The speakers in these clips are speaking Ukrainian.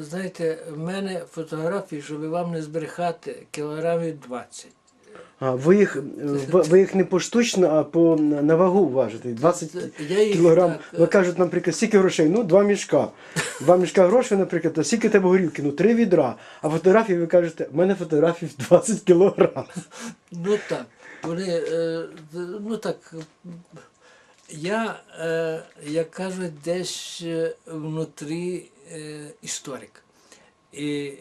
знаєте, в мене фотографії, щоб вам не збрехати, кілограмів 20. А, ви їх, е, ви, їх не поштучно, а по на вагу важите. 20 Я їх кілограм. так, Ви кажуть, наприклад, скільки грошей? Ну, два мішка. Два мішка грошей, наприклад, а скільки тебе горілки? Ну, три відра. А фотографії ви кажете, в мене фотографій 20 кілограм. Ну так, вони, е, ну так, я, е, як кажуть, десь е, внутрі е, історик. І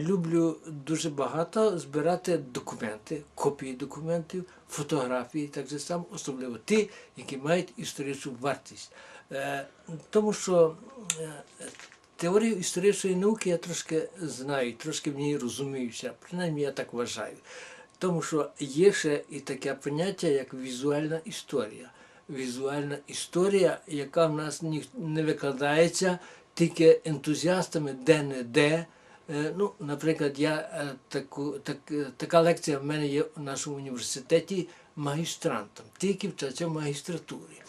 люблю дуже багато збирати документи, копії документів, фотографії, так же само, особливо ті, які мають історичну вартість. Тому що теорію історичної науки я трошки знаю, трошки в ній розуміюся, принаймні я так вважаю. Тому що є ще і таке поняття, як візуальна історія. Візуальна історія, яка в нас не викладається тільки ентузіастами де-не-де. Е, Ну, наприклад, я е, таку, так, е, така лекція в мене є в нашому університеті магістрантом, тільки в часі магістратурі.